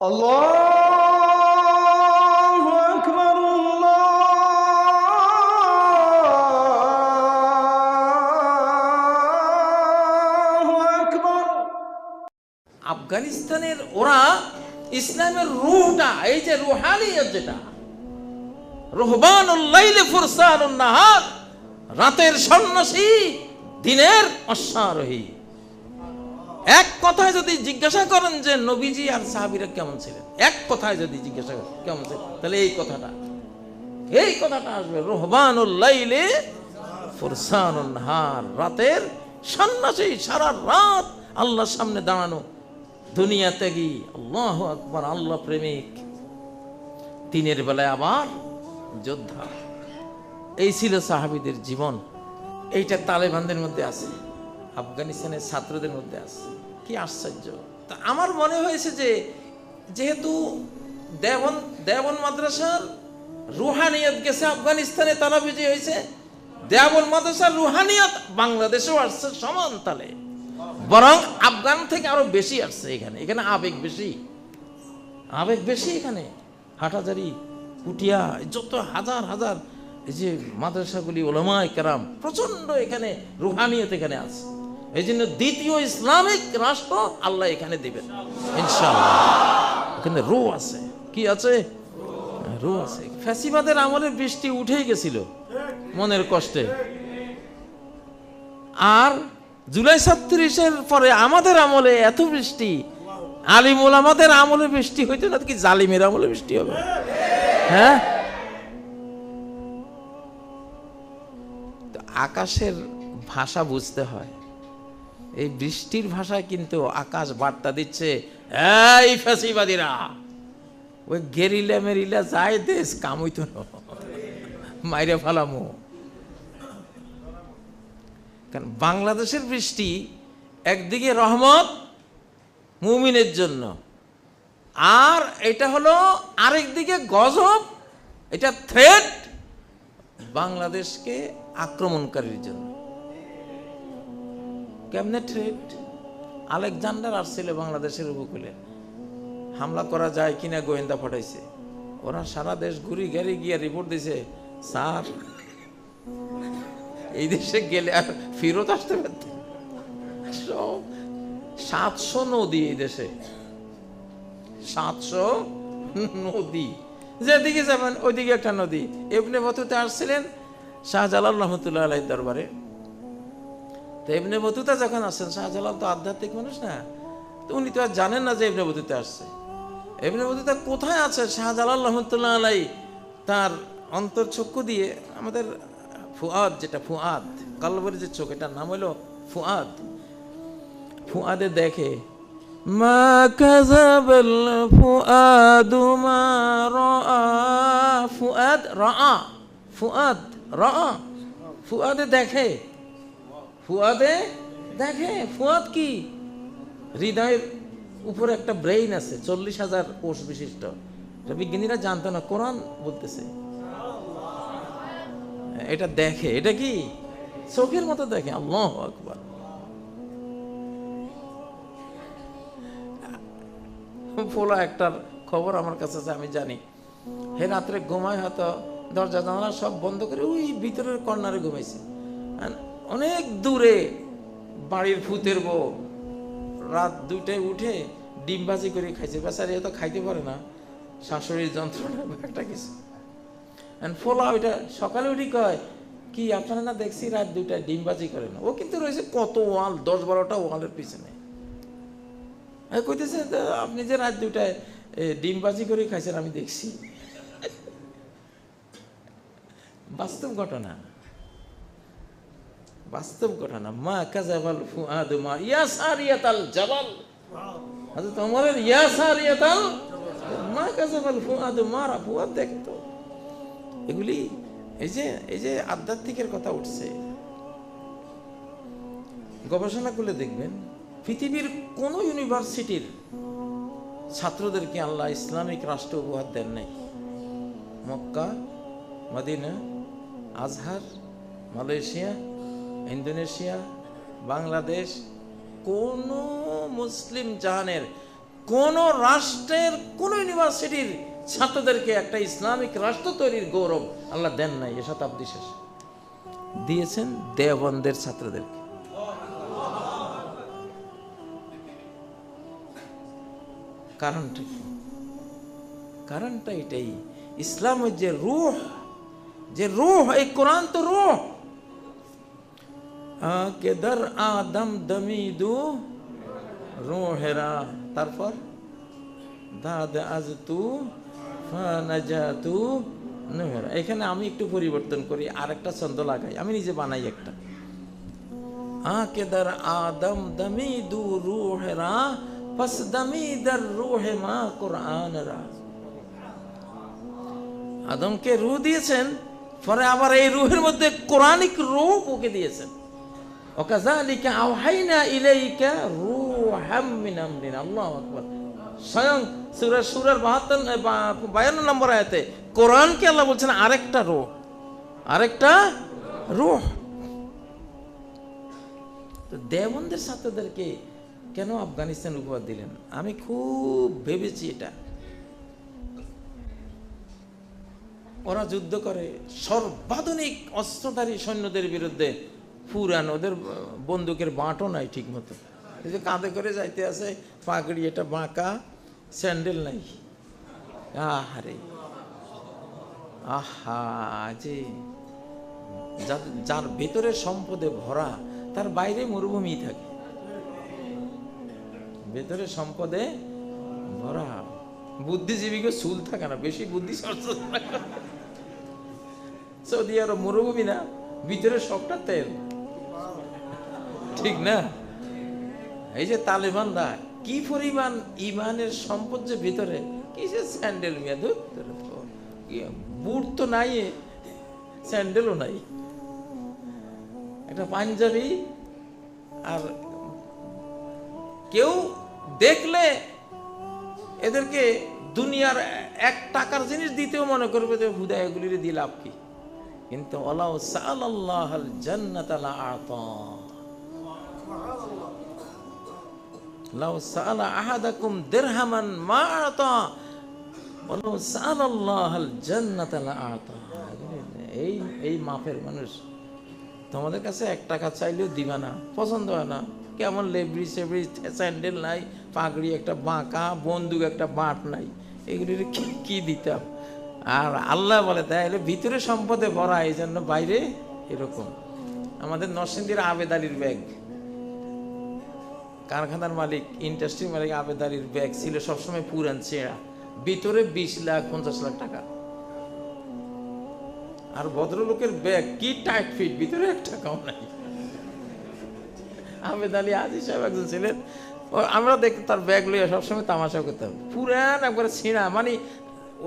الله أكبر الله أكبر আফগানিস্তানের ওরা ইসলামের রুহটা এই যে রুহানিয়ত যেটা রোহবানুল্লাইলে ফুরসানুন নাহার রাতের সন্ন্যাসী দিনের অশ্বারোহী এক কথায় যদি জিজ্ঞাসা করেন যে নবীজি আর সাহাবিরা কেমন ছিলেন? এক কথায় যদি জিজ্ঞাসা করেন, কেমন ছিলেন? তাহলে এই কথাটা এই কথাটা আসবে রোহবানুল্লাইলে ফুরসানুন নাহার, রাতের সন্ন্যাসী সারা রাত আল্লাহর সামনে দাঁড়ানো, দুনিয়া ত্যাগী, আল্লাহ আকবার, আল্লাহ প্রেমিক, দিনের বেলায় আবার যোদ্ধা। এই ছিল সাহাবিদের জীবন। এইটা তালেবানদের মধ্যে আছে। আফগানিস্তানের ছাত্রদের মধ্যে আছে। কি আশ্চর্য। তা আমার মনে হয়েছে যে যেহেতু দেবন দেবন মাদ্রাসার রুহানিয়ত গেছে আফগানিস্তানে, তারা বিজয়ী হয়েছে। দেবন মাদ্রাসার রুহানিয়ত বাংলাদেশেও আসছে সমান তালে। বরং আফগান থেকে আরও বেশি আসছে এখানে। এখানে আবেগ বেশি। আবেগ বেশি এখানে। হাটাজারি, কুটিয়া যত হাজার হাজার এই যে মাদ্রাসাগুলি ওলামায় কেরাম প্রচণ্ড এখানে রুহানিয়ত এখানে আছে। এই জন্য দ্বিতীয় ইসলামিক রাষ্ট্র আল্লাহ এখানে দিবেন। ইনশাআল্লাহ। এখানে রু আছে। কি আছে? রু আছে। ফ্যাসিবাদের আমলে বৃষ্টি উঠেই গেছিল, মনের কষ্টে। আর জুলাই ছত্রিশের পরে আমাদের আমলে এত বৃষ্টি, আলিমুল আমাদের আমলে বৃষ্টি হইতো না, কি জালিমের আমলে বৃষ্টি হবে? হ্যাঁ? আকাশের ভাষা বুঝতে হয়। এই বৃষ্টির ভাষায় কিন্তু আকাশ বার্তা দিচ্ছে, এই ফ্যাসিবাদীরা, ওই গেরিলা মেরিলা যায় দেশ কামইতো না, মাইরে ফালামো। কারণ বাংলাদেশের বৃষ্টি একদিকে রহমত মুমিনের জন্য, আর এটা হলো আরেকদিকে গজব, এটা থ্রেট বাংলাদেশকে আক্রমণকারীর জন্য। কেমনে থ্রেট আলেকজান্ডার আসছিল বাংলাদেশের উপকূলে। হামলা করা যায় কিনা গোয়েন্দা পাঠাইছে। ওরা সারা দেশ ঘুরি গেড়ে গিয়ে রিপোর্ট দিছে, স্যার, এই দেশে গেলে আর ফেরত আসতে পারত সব সাতশো নদী এই দেশে। সাতশো নদী। যেদিকে যাবেন ওইদিকে একটা নদী। এমনি বতুতে আসছিলেন শাহজালাল রহমতুল্লাহ আলাই দরবারে। তো এমনি বতুতা যখন আসছেন, শাহজালাল তো আধ্যাত্মিক মানুষ না, তো উনি তো আর জানেন না যে এমনি বতুতে আসছে। এমনি বতুতা কোথায় আছে? শাহজালাল রহমতুল্লাহ আলাই তার অন্তর্চক্ষু দিয়ে আমাদের ফুয়াদ, যেটা ফুয়াদ, কালবের যে চোখ, এটার নাম হলো ফুয়াদ। ফুয়াদে দেখে, মা কাযাবাল ফুয়াদু মা রাআ। ফুয়াদ রাআ ফুয়াদ, রাআ। ফুয়াদে দেখে ফুয়াদে? দেখে, ফুয়াদ কি? হৃদয়ের উপরে একটা ব্রেইন আছে, চল্লিশ হাজার কোষ বিশিষ্ট। বিজ্ঞানীরা জানতো না, কোরআন বলতেছে। এটা দেখে, এটা কি? চোখের মতো দেখে, আল্লাহ ফোলা একটার খবর আমার কাছে আছে, আমি জানি। হে রাত্রে ঘুমায় হয়তো দরজা জানালা সব বন্ধ করে ওই ভিতরের কর্নারে ঘুমাইছে। অনেক দূরে বাড়ির ফুতের বউ। রাত দুইটায় উঠে ডিম ভাজি করে খাইছে। বেচারি তো খাইতে পারে না শাশুড়ির যন্ত্রণা একটা কিছু। ফোলা ওইটা সকালে উঠি কয়, কি আপনারা না দেখছি রাত দুইটায় ডিমবাজি করে না? ও কিন্তু রয়েছে কত ওয়াল, দশ বারোটা ওয়ালের পিছনে। কইতেছে "তা আপনি যে রাত দুইটায় ডিমবাজি করে খাইছেন, আমি দেখছি। বাস্তব ঘটনা। বাস্তব ঘটনা মা কাজাবাল ফুআদু মা ইয়া সারিয়াতাল জাবাল। হযরত ওমরের ইয়া সারিয়াতাল মা কাজাবাল ফুআদু মারা ফুআদ দেখতো। এগুলি এই যে এই যে আধ্যাত্মিকের কথা উঠছে। গবেষণা করলে দেখবেন, পৃথিবীর কোন ইউনিভার্সিটির ছাত্রদেরকে আল্লাহ ইসলামিক রাষ্ট্র উপহার দেন নাই। Mecca, Medina, Azhar, Malaysia Indonesia, Bangladesh, কোন মুসলিম জাহানের, কোন রাষ্ট্রের, কোন ইউনিভার্সিটির ছাত্রদেরকে একটা ইসলামিক রাষ্ট্র তৈরির গৌরব আল্লাহ দেন নাই, এ শতাব্দী শেষে। দিয়েছেন দেওবন্দের ছাত্রদেরকে। কারণটা কারণটা এটাই, ইসলামের যে রুহ যে রুহ, এই কোরআন তো রুহ। আকে দর আদম দমিদু রুহেরা। তারপর? দাদ আজ তু ফানাজাতু নুহেরা। এখানে আমি একটু পরিবর্তন করি আর একটা ছন্দ লাগাই। আমি নিজে বানাই একটা। আকে দর আদম দমিদু রুহেরা পস দমিদর রুহে মা কোরআন রা আদমকে রু দিয়েছেন, পরে আবার এই রুহের মধ্যে কোরআনিক রূপ ওকে দিয়েছেন। ওকাজালিকা আওহাইনা স্বয়ং সূরা সূরার 72 52 নম্বর কোরআনকে আল্লাহ বলছেন আরেকটা আরেকটা তো ছাত্রদেরকে কেন আফগানিস্তান উপহার দিলেন? আমি খুব ভেবেছি এটা। ওরা যুদ্ধ করে সর্বাধুনিক অস্ত্রধারী সৈন্যদের বিরুদ্ধে পুরান, ওদের বন্দুকের বাঁটও নাই ঠিক মতো এই যে কাঁধে করে যাইতে আছে, পাগড়ি, এটা বাঁকা, স্যান্ডেল নাই। আহারে। আহা, যে যার- ভেতরে সম্পদে ভরা, তার বাইরে মরুভূমি থাকে। ভেতরে সম্পদে ভরা। বুদ্ধিজীবীকে চুল থাকে না, বেশি বুদ্ধি। সৌদি আরব মরুভূমি না ভিতরে সবটা তেল। ঠিক না? এই যে তালেবানরা কি পরিমাণ ইমানের সম্পদ যে ভিতরে? কিসের স্যান্ডেল মিয়া ধুর বুট তো নাই, স্যান্ডেলও নাই। একটা পাঞ্জাবি আর কেউ দেখলে এদেরকে দুনিয়ার এক টাকার জিনিস দিতেও মনে করবে যে হুদায় এগুলির দিয়ে লাভ কি? কিন্তু আল্লাহ সাল্লাহ জান্নাত আতা। লাউ সাআলা আহাদাকুম দিরহামান মা আতা, ওয়ালাউ সাআলাল্লাহ আল জান্নাত আতা। এই এই মাপের মানুষ তোমাদের কাছে এক টাকা চাইলেও দিবা না, পছন্দ হয় না। কেমন লেবরি সেবরি স্যান্ডেল নাই, পাগড়ি একটা বাঁকা, বন্দুক একটা বাঁট নাই, এগুলির কি কি দিতাম আর আল্লাহ বলে, তাহলে ভিতরে সম্পদে ভরা এই জন্য বাইরে এরকম। আমাদের নরসিংদীর আবেদ আলীর ব্যাগ। কারখানার মালিক ইন্ডাস্ট্রি মালিক আবেদ ব্যাগ ছিল সবসময় পুরান চেরা ভিতরে বিশ লাখ, পঞ্চাশ লাখ টাকা। আর ভদ্রলোকের ব্যাগ কি টাইট ফিট ভিতরে এক টাকাও নাই। আহমেদ আলী আজি সাহেব একজন ছিলেন। আমরা দেখতাম তার ব্যাগ লইয়া সবসময় তামাশা করতাম পুরান একবারে ছিঁড়া মানে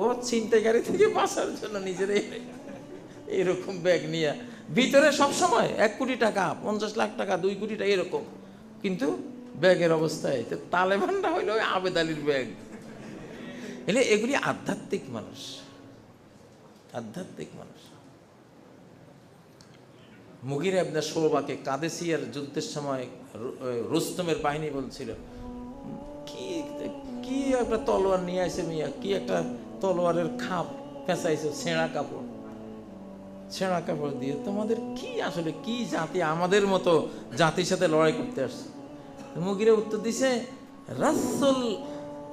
ও ছিনতাইকারী থেকে বাঁচার জন্য নিজের এরকম ব্যাগ নিয়ে। ভিতরে সবসময় এক কোটি টাকা, পঞ্চাশ লাখ টাকা, দুই কোটি টাকা এরকম। কিন্তু ব্যাগের অবস্থায়। তালেবানরা হইল ওই আবেদ আলীর ব্যাগ। এলে এগুলি আধ্যাত্মিক মানুষ। আধ্যাত্মিক মানুষ। মুগির আবনা শোবাকে কাদেসিয়ার যুদ্ধের সময় রুস্তমের বাহিনী বলছিল, কি কি একটা তলোয়ার নিয়ে আসে মিয়া? কি একটা তলোয়ারের খাপ পেঁচাইছে? ছেঁড়া কাপড়? ছেঁড়া কাপড় দিয়ে তোমাদের কি আসলে, কি জাতি আমাদের মতো জাতির সাথে লড়াই করতে আসছে? মুগিরে উত্তর দিছে, রাসুল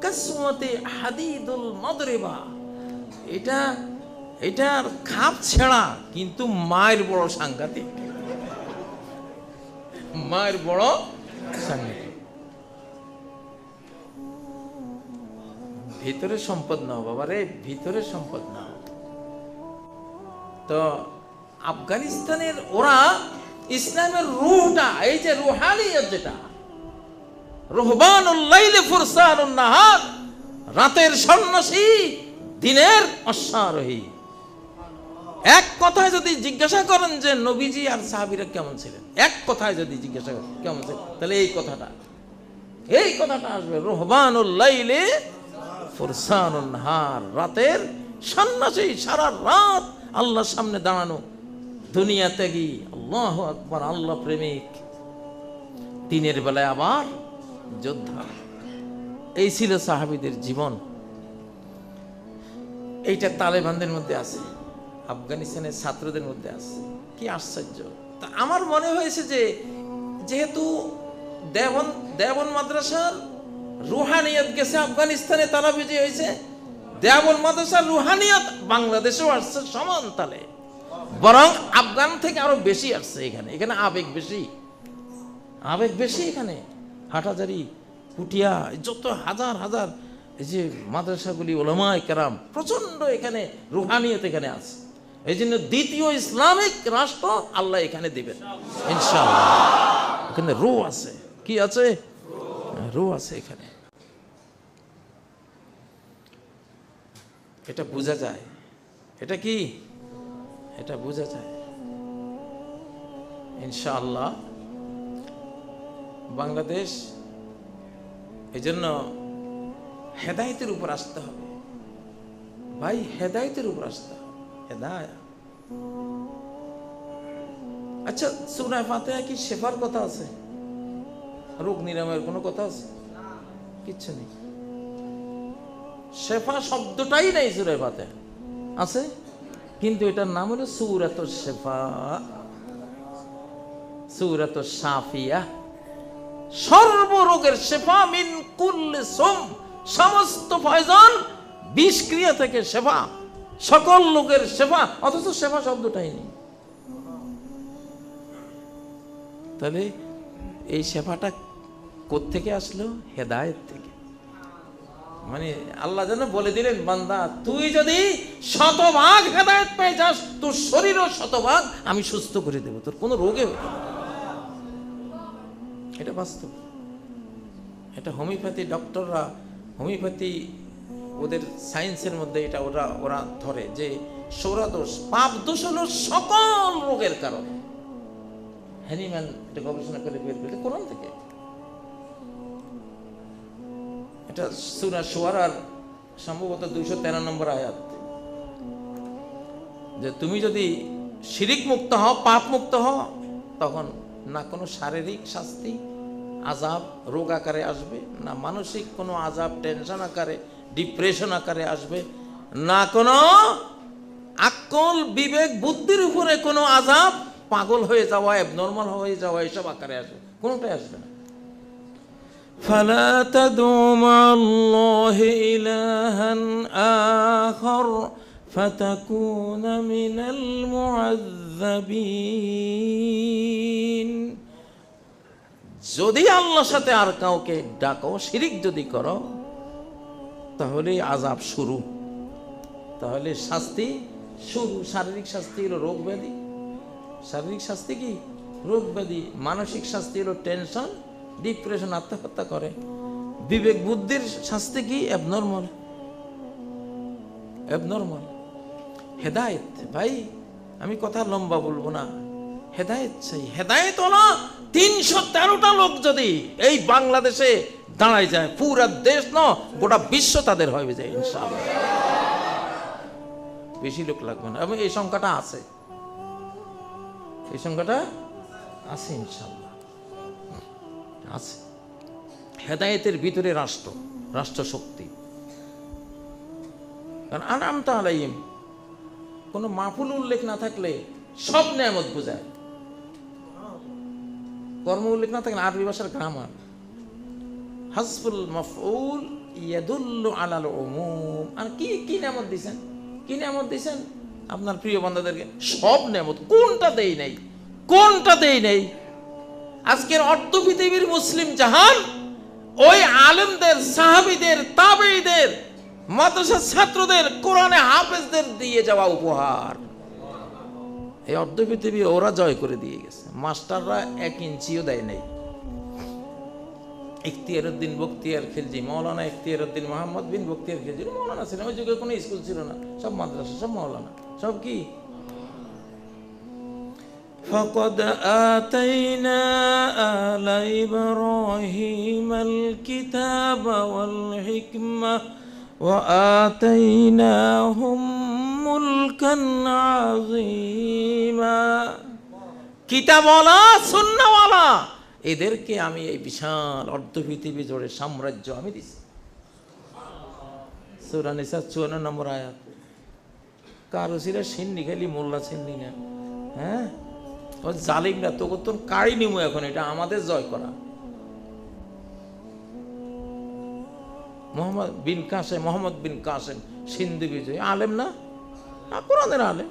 কাসমতে হাদিদুল মদরেবা এটা এটার খাপ ছেঁড়া, কিন্তু মায়ের বড় সাংঘাতিক। মায়ের বড় সাংঘাতিক। ভিতরে সম্পদ নাও বাবা রে, ভিতরে সম্পদ নাও। তো আফগানিস্তানের ওরা ইসলামের রুহটা, এই যে রুহানিয়ত যেটা রুহবানুল্লাইলে ফুরসানুন নাহার, রাতের সন্ন্যাসী, দিনের অশ্বারোহী। এক কথায় যদি জিজ্ঞাসা করেন যে নবীজি আর সাহাবীরা কেমন ছিলেন? এক কথায় যদি জিজ্ঞাসা করেন, কেমন ছিলেন? তাহলে এই কথাটা এই কথাটা আসবে রোহবানুল্লাইলে ফুরসানুন নাহার, রাতের সন্ন্যাসী, সারা রাত আল্লাহর সামনে দাঁড়ানো। দুনিয়া ত্যাগী আল্লাহ আকবার, আল্লাহ প্রেমিক। দিনের বেলায় আবার যোদ্ধা। এই ছিল সাহাবিদের জীবন। এইটা তালেবানদের মধ্যে আছে, আফগানিস্তানের ছাত্রদের মধ্যে আছে। কি আশ্চর্য। তা আমার মনে হয়েছে যে, যেহেতু দেবন দেবন মাদ্রাসার রুহানিয়ত গেছে আফগানিস্তানে, তারা বিজয় হয়েছে দেবন মাদ্রাসার রুহানিয়ত বাংলাদেশেও আসছে সমান তালে। বরং আফগান থেকে আরও বেশি আসছে এখানে। এখানে আবেগ বেশি। আবেগ বেশি এখানে। হাটাজারি পুটিয়া যত হাজার হাজার এই যে মাদ্রাসাগুলি ওলামায় কেরাম প্রচণ্ড এখানে রুহানিয়ত এখানে আছে। এই জন্য দ্বিতীয় ইসলামিক রাষ্ট্র আল্লাহ এখানে দিবেন। ইনশাআল্লাহ। এখানে রু আছে। কি আছে? রু আছে এখানে। এটা বোঝা যায়। এটা কি? এটা বোঝা যায়। ইনশাআল্লাহ। বাংলাদেশ এই জন্য হেদায়তের উপর আসতে হবে। ভাই, হেদায়তের উপর আসতে হবে। হেদায় আচ্ছা সুরায় ফাতেহা কি শেফার কথা আছে? রোগ নিরাময়ের কোনো কথা আছে? কিচ্ছু নেই। শেফা শব্দটাই নেই সুরায় ফাতেহা। আছে? কিন্তু এটার নাম হলো সুরাত শেফা। সুরাত সাফিয়া সর্বরোগের শেফা মিন কুল্লে সোম। সমস্ত ফয়জন বিষ ক্রিয়া থেকে সেবা। সকল লোকের সেবা। অথচ সেবা শব্দটাই নেই। তাহলে এই সেবাটা কোত্থেকে আসলো? হেদায়েত থেকে। মানে আল্লাহ যেন বলে দিলেন, বান্দা, তুই যদি শতভাগ হেদায়েত পেয়ে যাস, তোর শরীরও শতভাগ আমি সুস্থ করে দেবো। তোর কোনো রোগে না। এটা বাস্তব। এটা হোমিওপ্যাথি ডক্টররা, হোমিওপ্যাথি ওদের সায়েন্সের মধ্যে এটা ওরা ওরা ধরে যে সৌরাদোষ, পাপ দোষ হলো সকল রোগের কারণ। হ্যানিম্যান এটা গবেষণা করে বের করে কোরআন থেকে। এটা সুরা সোয়ারার সম্ভবত দুইশো তেরো নম্বর আয়াত। যে তুমি যদি শিরিক মুক্ত হও পাপ মুক্ত হও, তখন না কোনো শারীরিক শাস্তি আজাব রোগ আকারে আসবে না মানসিক কোনো আজাব টেনশন আকারে ডিপ্রেশন আকারে আসবে না কোনো আকল বিবেক বুদ্ধির উপরে কোনো আজাব পাগল হয়ে যাওয়া নর্মাল হয়ে যাওয়া এসব আকারে আসবে কোনোটাই আসবে না فلا تدعوا مع الله إلها آخر فتكون من المعذبين যদি আল্লাহর সাথে আর কাউকে ডাকো, শিরিক যদি করো, তাহলে আজাব শুরু। তাহলে শাস্তি শুরু। শারীরিক শাস্তি হলো রোগ ব্যাধি। শারীরিক শাস্তি কি? রোগ ব্যাধি। মানসিক শাস্তি হলো টেনশন, ডিপ্রেশন, আত্মহত্যা করে। বিবেক বুদ্ধির শাস্তি কি? Abnormal abnormal Hedayet. ভাই, আমি কথা লম্বা বলব না। হেদায়েত চাই। হেদায়েত হলো তিনশো তেরোটা লোক যদি এই বাংলাদেশে দাঁড়ায় যায়, পুরা দেশ ন, গোটা বিশ্ব তাদের হয়ে যায়, ইনশাআল্লাহ। বেশি লোক লাগবে না। এবং এই সংখ্যাটা আছে। এই সংখ্যাটা আছে ইনশাল্লাহ আছে। হেদায়েতের ভিতরে রাষ্ট্র রাষ্ট্র শক্তি কারণ আনাম তালাইম কোনো মাফুল উল্লেখ না থাকলে সব নেয়ামত বোঝায়। কর্ম উল্লেখ না থাকলে আরবি ভাষার গ্রামার হাসফুল মফউল ইয়াদুল্লু আলাল উমুম। আর কি কি নেয়ামত দিছেন? কি নেয়ামত দিছেন? আপনার প্রিয় বান্দাদেরকে, সব নেয়ামত। কোনটা দেই নাই? কোনটা দেই নাই? আজকের অর্ধ পৃথিবীর মুসলিম জাহান, ওই আলেমদের, সাহাবিদের তাবেইদের মাদ্রাসার ছাত্রদের, কোরআনে হাফেজদের দিয়ে যাওয়া উপহার। এই অর্ধ পৃথিবী ওরা জয় করে দিয়ে গেছে মাস্টাররা এক ইঞ্চিও দেয় নাই ইখতিয়ার উদ্দিন বক্তিয়ার খিলজি মৌলানা ইখতিয়ার উদ্দিন মোহাম্মদ বিন বক্তিয়ার খিলজি মৌলানা ছিলেন ওই যুগে কোনো স্কুল ছিল না সব মাদ্রাসা সব মৌলানা সব কি فقد آتينا آل إبراهيم الكتاب والحكمة وآتيناهم ملكا عظيما কিতাবওয়ালা সুন্নাওয়ালা এদেরকে আমি এই বিশাল অর্ধ পৃথিবী জোড়ে সাম্রাজ্য আমি দিছি সুরানিসা চুয়ান্ন নম্বর আয়াত কার ওসিরা সিন্নি খালি মোল্লা সিন্নি না হ্যাঁ ও জালিমরা তোকে তোর কাড়ি নিমু এখন এটা আমাদের জয় করা মোহাম্মদ বিন কাসেম, মোহাম্মদ বিন কাসেম, সিন্ধু বিজয়। আলেম না? কোরআনের আলেম।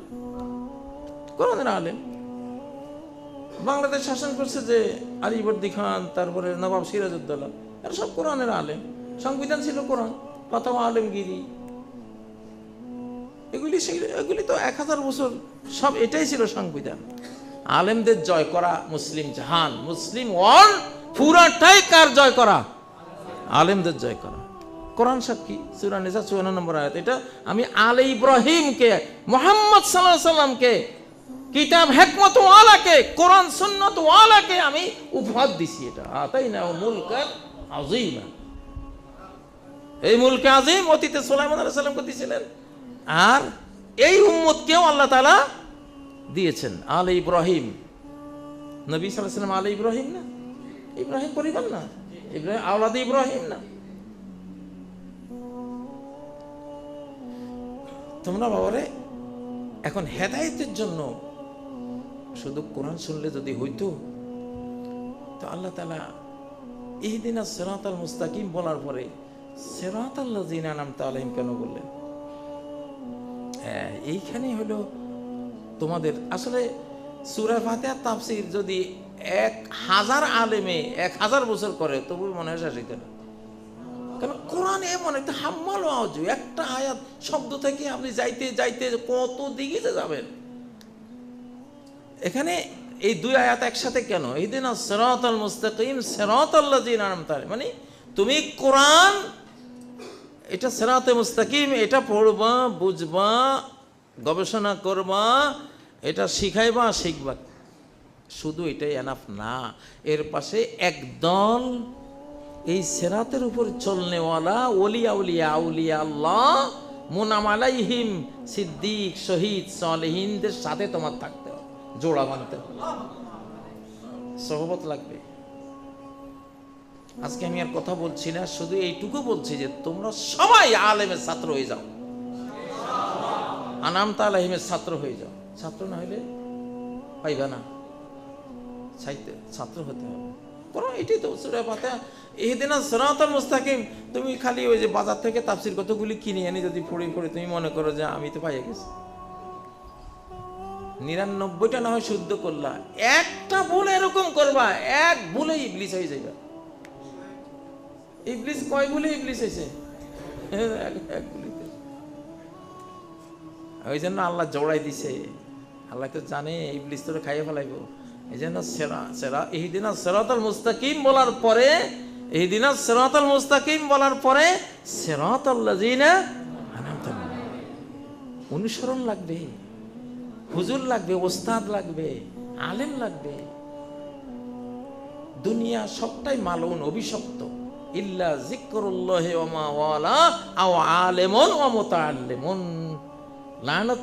কোরআনের আলেম। বাংলাদেশ শাসন করছে যে আলিবর্দি খান, তারপরে নবাব সিরাজউদ্দৌলা, এরা সব কোরআনের আলেম। সংবিধান ছিল কোরআন, প্রথম আলেমগিরি। এগুলি এগুলি তো এক হাজার বছর, সব এটাই ছিল সংবিধান। আলেমদের জয় করা মুসলিম জাহান, মুসলিম ওয়ার্ল্ড পুরাটাই কার জয় করা? আলেমদের জয় করা। কোরআন সাক্ষী সুরা নিসা চুয়ান্ন নম্বর আয়াত। এটা আমি আলে ইব্রাহিমকে, মোহাম্মদ সাল্লাহ সাল্লামকে, কিতাব হেকমত ওয়ালাকে কোরআন সুন্নত ওয়ালাকে আমি উপহার দিছি এটা। তাই না মুলক আজিম এই মুলকে আজিম অতীতে সোলাইমান আলাইহিস সালামকে দিয়েছিলেন আর এই উম্মতকেও আল্লাহ তালা দিয়েছেন, আলে ইব্রাহিম। নবী আলাইহি সাল্লাম আলে ইব্রাহিম না? ইব্রাহিম পরিবার না? ইব্রাহিম আওলাদ ইব্রাহিম না? তোমরা বাবারে এখন হেদায়েতের জন্য শুধু কোরআন শুনলে যদি হইতো তো আল্লাহ তালা ইহদিনা সেরাত আল মুস্তাকিম বলার পরে সেরাত আল্লাহ জিনা নাম তালিম কেন বললেন? হ্যাঁ, এইখানেই হলো তোমাদের আসলে সুরা ফাতেহা তাফসির যদি এক হাজার আলেমে এক হাজার বছর করে তবু মনে হয় শেষ না। কারণ কোরআন এমন একটা হাম্মাল আওয়াজ একটা আয়াত শব্দ থেকে আপনি যাইতে যাইতে কত দিকে যাবেন? এখানে এই দুই আয়াত একসাথে কেন? এই দিন সেরাত আল মুস্তাকিম সেরাত আল্লাহ মানে তুমি কোরআন, এটা সেরাতে মুস্তাকিম, এটা পড়বা, বুঝবা, গবেষণা করবা, এটা শিখাইবা, শিখবা। শুধু এটাই এনাফ না। এর পাশে একদল এই সেরাতের উপর চলনেওয়ালা ওলিয়া উলিয়া, আউলিয়া আল্লাহ, মুনাম আলাইহিম সিদ্দিক, শহীদ সালেহিনদের সাথে তোমার থাকতে হবে, জোড়া বানতে হবে। সহবত লাগবে। আজকে আমি আর কথা বলছি না, শুধু এইটুকু বলছি যে তোমরা সবাই আলেমের ছাত্র হয়ে যাও। আনাম তালাহিমের ছাত্র হয়ে যাও। ছাত্র না হইলে পাইবা না। ছাত্র হতে হবে। করো, এটাই তো সুরে পাতা এই দিন সনাতন মুস্তাকিম, তুমি খালি ওই যে বাজার থেকে তাফসির কতগুলি কিনে এনে যদি পড়ে পড়ে তুমি মনে করো যে আমি তো পাইয়া গেছি। নিরানব্বইটা না হয় শুদ্ধ করলা। একটা ভুল এরকম করবা, এক ভুলে ইবলিস হয়ে যাবে ইবলিস কয় ভুলে ইবলিস হয়েছে। ওই জন্য আল্লাহ জোড়াই দিছে। আল্লাহ তো জানে, ইবলিস তোরে খাইয়ে ফেলাইব। এই মুস্তাকিম বলার পরে মুস্তাকিম বলার পরে অনুসরণ লাগবে, হুজুর লাগবে, ওস্তাদ লাগবে, আলেম লাগবে। দুনিয়া সবটাই মালউন অভিশপ্ত। ইল্লা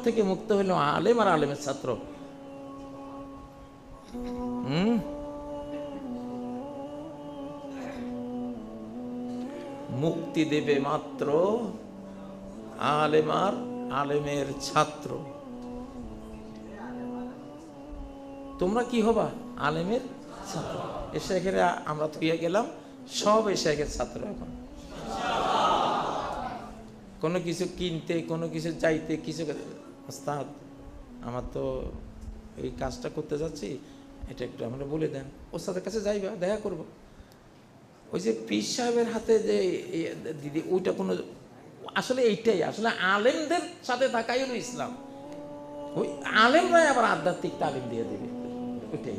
থেকে মুক্ত হলো আলেম আর আলেমের ছাত্র। মুক্তি দেবে মাত্র আলেমার আলেমের ছাত্র। তোমরা কি হবা? আলেমের ছাত্র। এ শেখের, আমরা থুয়ে গেলাম, সব এ শেখের ছাত্র এখন। কোনো কিছু কিনতে, কোনো কিছু চাইতে কিছু আমার তো এই কাজটা করতে যাচ্ছি। এটা একটু আমরা বলে দেন। ওস্তাদের কাছে যাইবা, দেখা করব। ওই যে পীর সাহেবের হাতে যে দিদি, ওইটা কোনো, আসলে এইটাই, আসলে আলেমদের সাথে থাকাই হলো ইসলাম। ওই আলেমরাই আবার আধ্যাত্মিক তালিম দিয়ে দেবে। ওইটাই।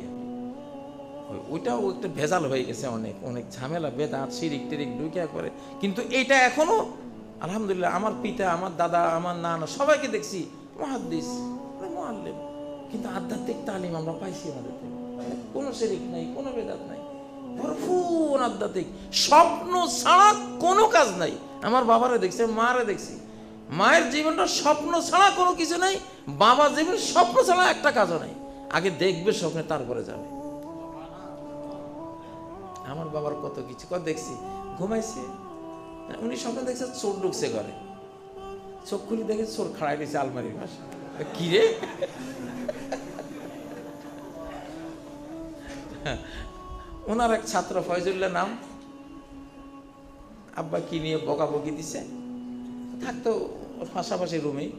ওইটাও একটা ভেজাল হয়ে গেছে অনেক অনেক ঝামেলা, বেদাত, শিরিক টিরিক ঢুকে করে কিন্তু এইটা এখনও, আলহামদুলিল্লাহ, আমার পিতা, আমার দাদা, আমার নানা, সবাইকে দেখছি, মহাদ্দিস মহাল্লেম কিন্তু আধ্যাত্মিক তালিম আমরা পাইছি আমাদের থেকে। কোনো শিরিক নাই, কোনো বেদাত নাই। ভরপুর আধ্যাত্মিক। স্বপ্ন ছাড়া কোনো কাজ নাই। আমার বাবারে দেখছি, মারে দেখছি। মায়ের জীবনটা স্বপ্ন ছাড়া কোনো কিছু নাই বাবার জীবন স্বপ্ন ছাড়া একটা কাজও নাই। আগে দেখবে স্বপ্নে, তারপরে যাবে। আমার বাবার কত কিছু। কত দেখছি, ঘুমাইছে। উনি স্বপ্নে দেখছে, চোর ঢুকছে ঘরে। চোখ খুলে দেখে চোর খাড়াই দিয়েছে আলমারির কি ওনার এক ছাত্র ফয়জুল্লাহ নাম। আব্বা কি নিয়ে বকাবকি দিছে? থাকতো ওর পাশাপাশি রুমেই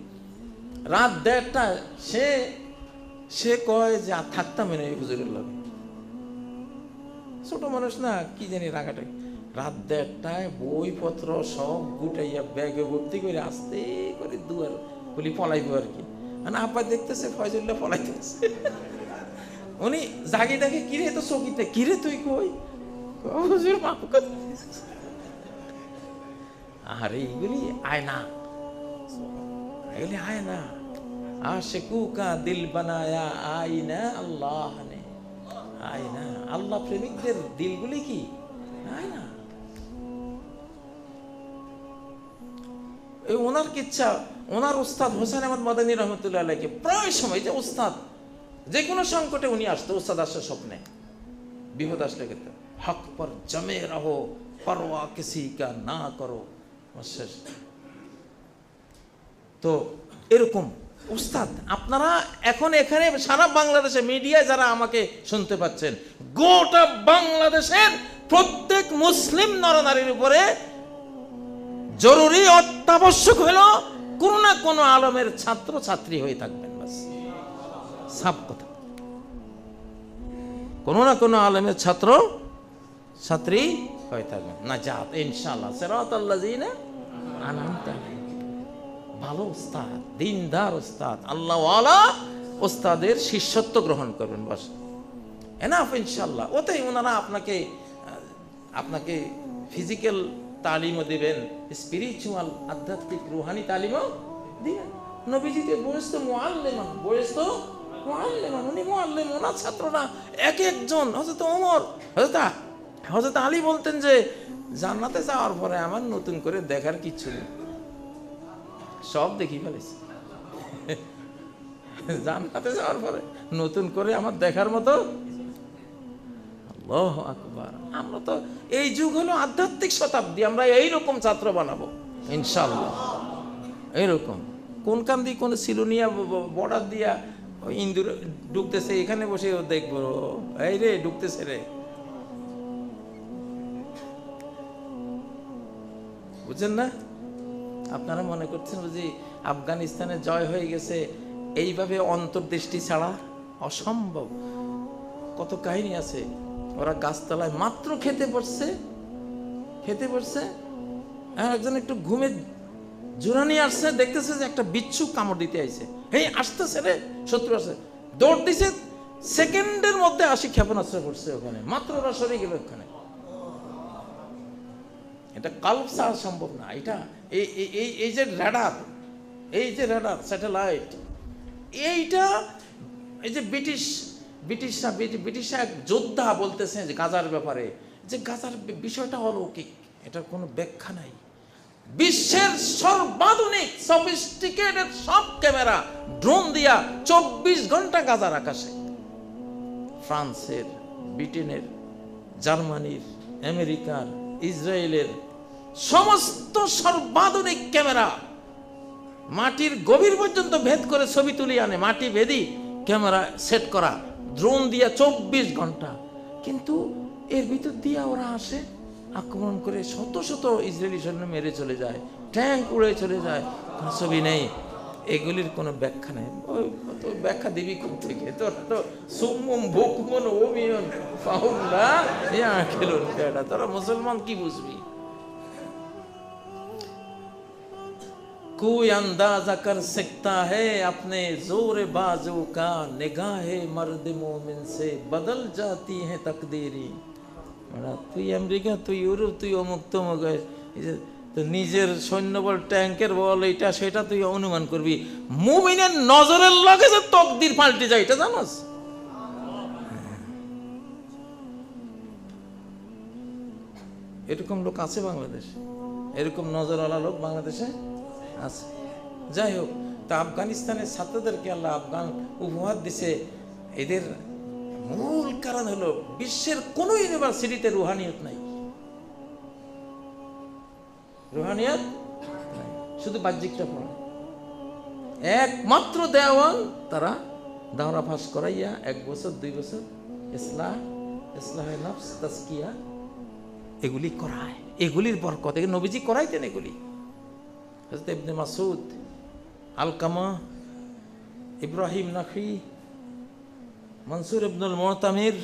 রাত দেড়টা, সে সে কয় যে, আর থাকতাম না এই হুজুরের লগে। ছোট মানুষ না, কি জানি রাগাটা। রাত দেড়টায় বইপত্র সব গুটাইয়া ব্যাগে ভর্তি করে আসতে করে দুয়ার বলি পলাইবো আর কি। মানে আব্বা দেখতেছে, ফয়জুল্লাহ পলাইতেছে। উনি জাগি দেখে, কিরে তো চকিতে কিরে তুই কই? হুজুর, মাফ করে। আরে আয়না। এগুলি আয়না। দিল বানায়া আইনা আল্লাহ নে। আয়না। আল্লাহ প্রেমিকদের দিলগুলি কি? আয়না। ওনার কিচ্ছা, ওনার উস্তাদ হোসেন আহমদ মাদানী রহমতুল্লাহ আলাইকে প্রায় সময় যে উস্তাদ যে কোনো সংকটে উনি আসতো, উস্তাদ আসছে স্বপ্নে। বিপদ আসলে কিন্তু হক পর জমে রহো, পরোয়া কিসি কা না করো শেষ। তো এরকম, উস্তাদ, আপনারা এখন এখানে সারা বাংলাদেশে মিডিয়ায় যারা আমাকে শুনতে পাচ্ছেন, গোটা বাংলাদেশের প্রত্যেক মুসলিম নরনারীর উপরে জরুরি অত্যাবশ্যক হলো কোনো না কোনো আলমের ছাত্র ছাত্রী হয়ে থাকবেন। সাপ কথা। কোনো না কোনো আলমের ছাত্র, ছাত্রী হয়ে থাকবেন না জাত ইনশাল্লাহ সেরাত আল্লাহ আনামতা ভালো ওস্তাদ দিনদার ওস্তাদ আল্লাহওয়ালা ওস্তাদের শিষ্যত্ব গ্রহণ করবেন, বাস। এনাফ ইনশাল্লাহ ওতেই ওনারা আপনাকে আপনাকে ফিজিক্যাল তালিমও দিবেন, স্পিরিচুয়াল, আধ্যাত্মিক, রুহানি তালিমও দিবেন। নবীজিতে বয়স তো মোয়াল্লেমান বয়স তো মোয়াল্লেমান উনি মোয়াল্লেম ওনার ছাত্ররা এক একজন। হজরত ওমর হজরত হজরত আলী বলতেন যে, জান্নাতে যাওয়ার পরে আমার নতুন করে দেখার কিচ্ছু নেই। সব দেখি ফেলেছি। জান্নাতে যাওয়ার পরে নতুন করে আমার দেখার মতো? আল্লাহ আকবার। আমরা তো এই যুগ হলো আধ্যাত্মিক শতাব্দী, আমরা এই রকম ছাত্র বানাবো ইনশাল্লাহ এইরকম। কোন কান দিয়ে, কোন সিলুনিয়া বর্ডার দিয়া ইন্দুর ঢুকতেছে, এখানে বসে ও দেখব। এই রে, ঢুকতেছে রে। বুঝছেন না? আপনারা মনে করছেন যে আফগানিস্তানে জয় হয়ে গেছে, এইভাবে অন্তর্দৃষ্টি ছাড়া অসম্ভব। কত কাহিনী আছে। ওরা গাছতলায় মাত্র খেতে পড়ছে খেতে পড়ছে একজন একটু ঘুমে জোরানি আসছে, দেখতেছে যে একটা বিচ্ছু কামড় দিতে আইছে। এই আসতেছে রে, শত্রু আসছে। দৌড় দিছে, সেকেন্ডের মধ্যে আসি ক্ষেপণাস্ত্র করছে ওখানে, মাত্র ওরা সরে গেল ওখানে। এটা কাল্প ছাড়া সম্ভব না, এটা এই, এই- যে র্যাডার, এই যে র্যাডার, স্যাটেলাইট, এইটা, এই যে ব্রিটিশ ব্রিটিশরা ব্রিটি- ব্রিটিশরা এক যোদ্ধা বলতেছে যে গাজার ব্যাপারে, যে গাজার বিষয়টা অলৌকিক, এটার কোনো ব্যাখ্যা নাই। বিশ্বের সর্বাধুনিক সফিস্টিকেটেড সব ক্যামেরা ড্রোন দিয়া চব্বিশ ঘণ্টা গাজার আকাশে। ফ্রান্সের, ব্রিটেনের, জার্মানির, আমেরিকার, ইসরায়েলের সমস্ত সর্বাধুনিক ক্যামেরা মাটির গভীর পর্যন্ত ভেদ করে ছবি তুলি আনে, মাটি ভেদি ক্যামেরা সেট করা ড্রোন দিয়া চব্বিশ ঘণ্টা। কিন্তু এর ভিতর দিয়া ওরা আসে আক্রমণ করে শত শত ইসরায়েলি সৈন্য মেরে চলে যায়, ট্যাঙ্ক উড়ে চলে যায় কোনো ছবি নেই। এগুলির কোনো ব্যাখ্যা নেই। তো ব্যাখ্যা দিবি কোন থেকে? তোর তো সুমম ভুকমন অমিয়ন ফাউল্লা ইয়া খেলুন বেটা তোরা মুসলমান কি বুঝবি? کوئی اندازہ کر سکتا ہے اپنے زور بازو کا نگاہ مرد مومن سے بدل جاتی ہیں تقدیری ওরা, তুই আমেরিকা তুই ইউরোপ তুই অমুক তমুক তো নিজের সৈন্যবল ট্যাঙ্কের বল এটা সেটা তুই অনুমান করবি। মুমিনের নজরের লগে যে তকদির পাল্টে যায় এটা জানোস? এরকম লোক আছে বাংলাদেশে? এরকম নজরওয়ালা লোক বাংলাদেশে আছে? যাই হোক তা আফগানিস্তানের ছাত্রদেরকে আল্লাহ আফগান উপহার দিছে। এদের মূল কারণ হলো বিশ্বের কোনো ইউনিভার্সিটিতে রুহানিয়ত নাই। রুহানিয়ত শুধু বাহ্যিকটা পড়ে। একমাত্র দেওয়ান তারা দাওরা ফাঁস করাইয়া এক বছর, দুই বছর ইসলাহ নফস তাসকিয়া এগুলি করায়। এগুলির বরকত। নবীজি করাইতেন এগুলি। হজরত ইবনে মাসুদ আলকামা, ইব্রাহিম নাখি মনসুর ইবনুল মোহতামির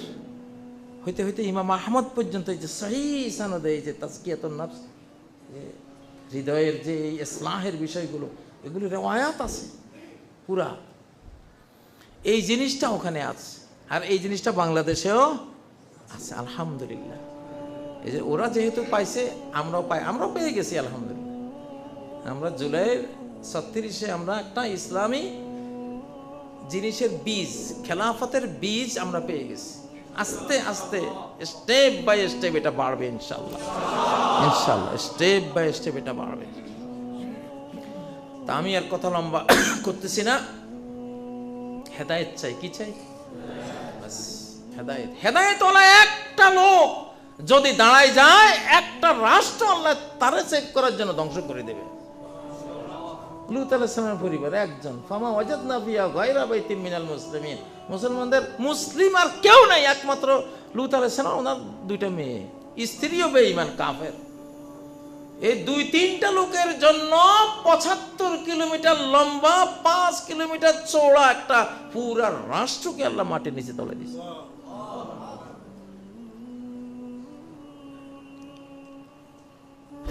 হইতে হইতে ইমাম আহমদ পর্যন্ত এই যে সহি সানদে, এই যে তাজকিয়াতুন নফস হৃদয়ের যে এই ইসলাহের বিষয়গুলো, এগুলি রেওয়ায়াত আছে, পুরা। এই জিনিসটা ওখানে আছে, আর এই জিনিসটা বাংলাদেশেও আছে, আলহামদুলিল্লাহ। এই যে ওরা যেহেতু পাইছে, আমরাও পাই, আমরাও পেয়ে গেছি, আলহামদুলিল্লাহ। আমরা জুলাইয়ের ছত্রিশে আমরা একটা ইসলামী জিনিসের বীজ, খেলাফতের বীজ আমরা পেয়ে গেছি। আস্তে আস্তে স্টেপ বাই স্টেপ এটা বাড়বে ইনশাল্লাহ ইনশাল্লাহ স্টেপ বাই স্টেপ এটা বাড়বে। তা আমি আর কথা লম্বা করতেছি না। হেদায়েত চাই, কি চাই? হেদায়েত। হেদায়েত ওলা একটা লোক যদি দাঁড়ায় যায়, একটা রাষ্ট্র আল্লাহ তারে চেক করার জন্য ধ্বংস করে দেবে। লুত আলাইসলামের পরিবার, একজন। ফামা ওয়াজাদ না ফিয়া গায়রা বাইতিম মিনাল মুসলিমিন। মুসলমানদের মুসলিম আর কেউ নাই, একমাত্র লুত আলাইসলাম ওনার দুইটা মেয়ে। স্ত্রীও বেঈমান, কাফের। এই দুই তিনটা লোকের জন্য পঁচাত্তর কিলোমিটার লম্বা, পাঁচ কিলোমিটার চৌড়া একটা পুরা রাষ্ট্রকে আল্লাহ মাটির নিচে তলে দিয়েছে।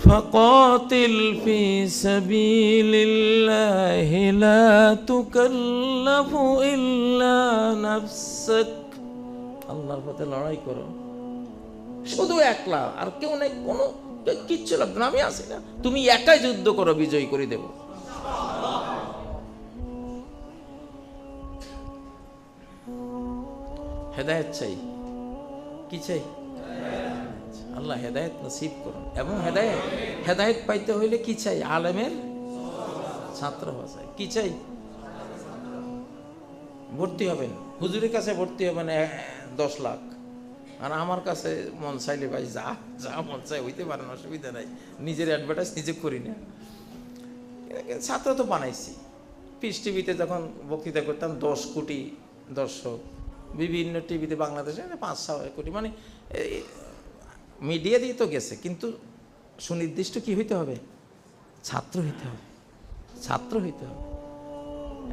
فقاتل في سبيل الله لا تكلف إلا نفسك আল্লাহর পথে লড়াই করো শুধু একলা আর কেউ নেই কোনো কিচ্ছু লাগবে না আমি আছি না তুমি একাই যুদ্ধ করো বিজয়ী করে দেব হেদায়েত চাই কি চাই আল্লাহ হেদায়েত নসিব করুন। এবং হেদায়েত হেদায়েত পাইতে হইলে কি চাই? আলেমের ছাত্র হওয়া চাই। কি চাই? ভর্তি হবেন। হুজুরের কাছে ভর্তি হবেন দশ লাখ। আর আমার কাছে মন চাইলে ভাই, যা যা মন চাই, হইতে পারেন, অসুবিধা নাই। নিজের অ্যাডভার্টাইজ নিজে করি না। ছাত্র তো বানাইছি। পিস টিভিতে যখন বক্তৃতা করতাম, দশ কোটি দর্শক। বিভিন্ন টিভিতে বাংলাদেশে পাঁচ, ছয় কোটি। মানে মিডিয়া দিয়ে তো গেছে, কিন্তু সুনির্দিষ্ট কি হইতে হবে? ছাত্র হইতে হবে। ছাত্র হইতে হবে।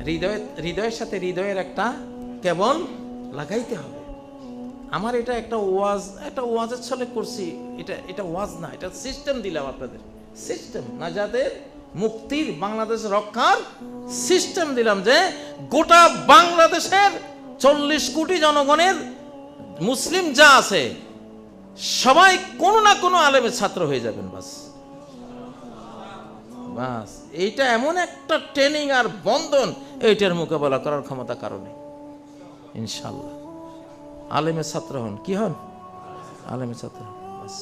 হৃদয়, হৃদয়ের সাথে হৃদয়ের একটা কেবল লাগাইতে হবে। আমার এটা একটা ওয়াজ, একটা ওয়াজের ছলে করছি, এটা এটা ওয়াজ না, এটা সিস্টেম দিলাম আপনাদের। সিস্টেম না যাদের মুক্তির বাংলাদেশ রক্ষার সিস্টেম দিলাম যে গোটা বাংলাদেশের চল্লিশ কোটি জনগণের মুসলিম যা আছে সবাই কোনো না কোনো আলেমের ছাত্র হয়ে যাবেন, বাস। বাস, এইটা এমন একটা ট্রেনিং আর বন্ধন, এইটার মোকাবেলা করার ক্ষমতা কারণে ইনশাল্লাহ। আলেমের ছাত্র হন। কি হন? আলেমের ছাত্র হন, বাস।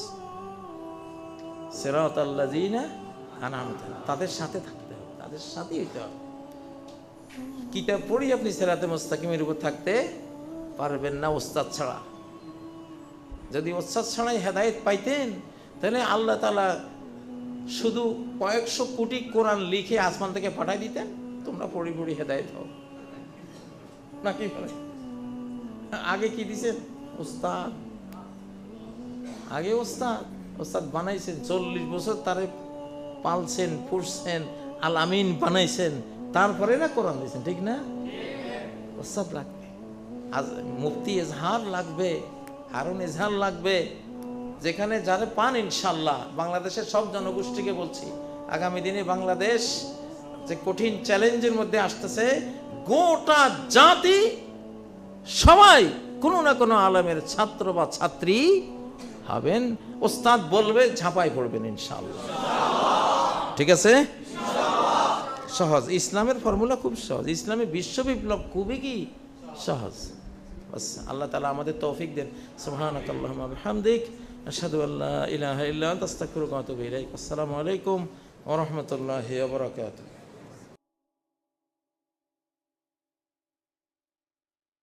সেরাত আল্লাযীনা আনআমতা তাদের সাথে থাকতে হবে, তাদের সাথেই হইতে হবে। কিতাব পড়ি আপনি সেরাতে মোস্তাকিমের উপর থাকতে পারবেন না, ওস্তাদ ছাড়া। যদি ওস্তাদ ছাড়াই হেদায়েত পাইতেন তাহলে আল্লাহ তালা শুধু কয়েকশো কোটি কোরআন লিখে আসমান থেকে পাঠাই দিতেন তোমরা পড়ি পড়ি হেদায়েত হও। নাকি বলে? আগে কি দিছে? ওস্তাদ আগে ওস্তাদ ওস্তাদ বানাইছেন চল্লিশ বছর তারে পালছেন পুষছেন আল আমিন বানাইছেন তারপরে না কোরআন দিয়েছেন ঠিক না? ওস্তাদ লাগবে। আজ মুফতি এজহার লাগবে। হারুন এজহার লাগবে, যেখানে যারা পান ইনশাল্লাহ বাংলাদেশের সব জনগোষ্ঠীকে বলছি। আগামী দিনে বাংলাদেশ যে কঠিন চ্যালেঞ্জের মধ্যে আসতেছে, গোটা জাতি, সবাই কোনো না কোনো আলমের ছাত্র বা ছাত্রী হবেন। ওস্তাদ বলবে ঝাঁপাই পড়বেন ইনশাল্লাহ ঠিক আছে? সহজ। ইসলামের ফর্মুলা খুব সহজ। ইসলামে বিশ্ব বিপ্লব খুবই কি সহজ। বাস আল্লাহ তালা আমাদের তৌফিক দেন সুবহানাক আল্লাহুম্মা বিহামদিক আশহাদু আল্লা ইলাহা ইল্লা আনতা আস্তাগফিরুকা ওয়া আতুবু ইলাইক আসসালামু আলাইকুম ওয়া রাহমাতুল্লাহি ওয়া বারাকাতুহু